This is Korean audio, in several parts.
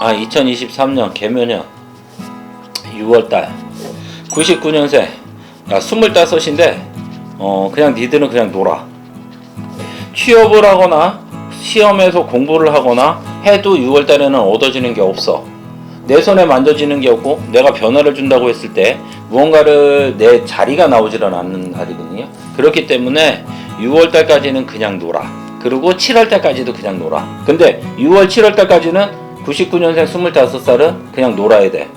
아 2023년 개면연 6월달. 99년생. 야 25인데 어 그냥 니들은 그냥 놀아. 취업을 하거나 시험에서 공부를 하거나 해도 6월달에는 얻어지는 게 없어. 내 손에 만져지는 게 없고 내가 변화를 준다고 했을 때 무언가를 내 자리가 나오질 않는 날이거든요. 그렇기 때문에 6월달까지는 그냥 놀아 그리고 7월 달까지도 그냥 놀아. 근데 6월 7월 달까지는 99년생 25살은 그냥 놀아야 돼.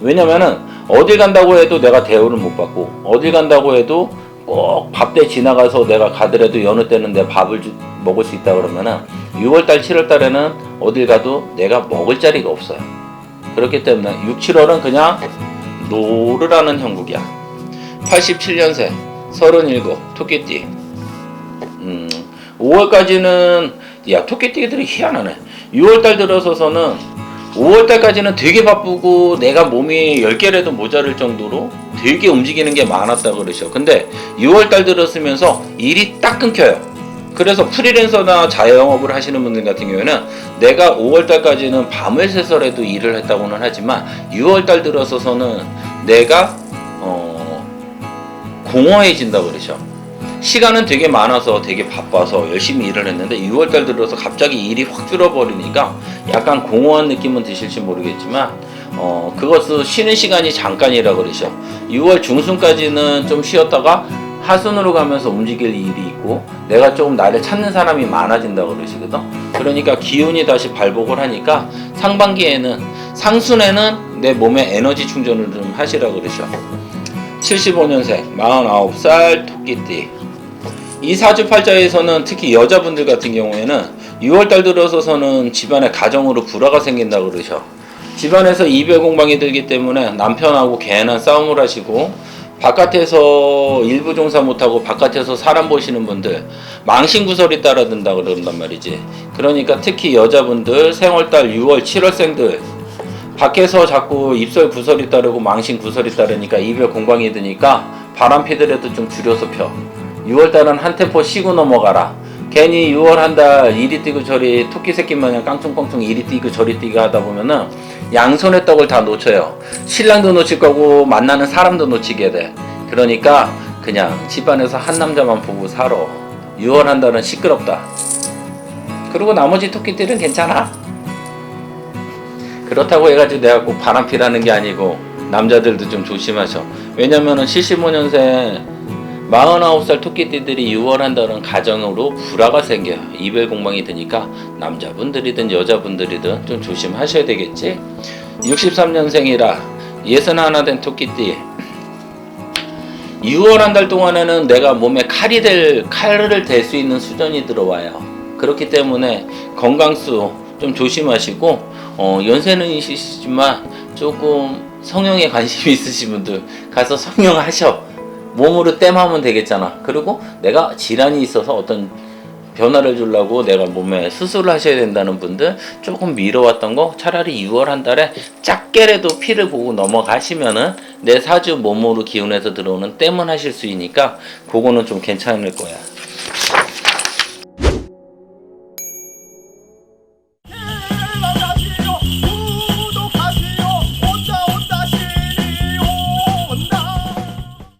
왜냐면은 어딜 간다고 해도 내가 대우를 못 받고 어딜 간다고 해도 꼭 밥 때 지나가서 내가 가더라도 여느 때는 내 밥을 주- 먹을 수 있다 그러면은 6월달 7월달에는 어딜 가도 내가 먹을 자리가 없어요. 그렇기 때문에 6, 7월은 그냥 노르라는 형국이야. 87년생 37 토끼띠. 음, 5월까지는 야 토끼띠들이 희한하네. 6월달 들어서서는 5월달까지는 되게 바쁘고 내가 몸이 10개라도 모자랄 정도로 되게 움직이는 게 많았다 그러셔. 근데 6월달 들었으면서 일이 딱 끊겨요. 그래서 프리랜서나 자영업을 하시는 분들 같은 경우에는 내가 5월달까지는 밤을 새서라도 일을 했다고는 하지만 6월달 들어서서는 내가 어, 공허해진다 그러셔 시간은 되게 많아서 되게 바빠서 열심히 일을 했는데 6월달 들어서 갑자기 일이 확 줄어버리니까 약간 공허한 느낌은 드실지 모르겠지만 어 그것은 쉬는 시간이 잠깐이라 그러셔 6월 중순까지는 좀 쉬었다가 하순으로 가면서 움직일 일이 있고 내가 조금 나를 찾는 사람이 많아진다 그러시거든? 그러니까 기운이 다시 발복을 하니까 상반기에는 상순에는 내 몸에 에너지 충전을 좀 하시라 그러셔 75년생 49살 토끼띠 이 사주팔자에서는 특히 여자분들 같은 경우에는 6월달 들어서서는 집안에 가정으로 불화가 생긴다 그러셔. 집안에서 이별 공방이 들기 때문에 남편하고 괜한 싸움을 하시고 바깥에서 일부 종사 못하고 바깥에서 사람 보시는 분들 망신구설이 따라든다 그런단 말이지. 그러니까 특히 여자분들 생월달 6월 7월생들 밖에서 자꾸 입설 구설이 따르고 망신 구설이 따르니까 이별 공방이 드니까 바람 피더라도 좀 줄여서 펴 6월달은 한 템포 쉬고 넘어가라. 괜히 6월 한 달 이리 뛰고 저리 토끼 새끼 마냥 깡충깡충 이리 뛰고 저리 뛰고 하다 보면은 양손의 떡을 다 놓쳐요. 신랑도 놓칠 거고 만나는 사람도 놓치게 돼. 그러니까 그냥 집안에서 한 남자만 보고 살아. 6월 한 달은 시끄럽다. 그리고 나머지 토끼들은 괜찮아. 그렇다고 해가지고 내가 꼭 바람 피라는 게 아니고 남자들도 좀 조심하셔. 왜냐면은 75년생 49살 토끼띠들이 6월 한 달은 가정으로 불화가 생겨요 이별 공방이 드니까 남자분들이든 여자분들이든 좀 조심하셔야 되겠지 63년생이라 예선 하나 된 토끼띠 6월 한 달 동안에는 내가 몸에 칼이 될 칼을 댈 수 있는 수전이 들어와요. 그렇기 때문에 건강수 좀 조심하시고 어, 연세는 있으시지만 조금 성형에 관심 있으신 분들 가서 성형하셔. 몸으로 땜하면 되겠잖아. 그리고 내가 질환이 있어서 어떤 변화를 주려고 내가 몸에 수술을 하셔야 된다는 분들 조금 미뤄왔던 거 차라리 6월 한 달에 작게라도 피를 보고 넘어가시면은 내 사주 몸으로 기운에서 들어오는 땜은 하실 수 있으니까 그거는 좀 괜찮을 거야.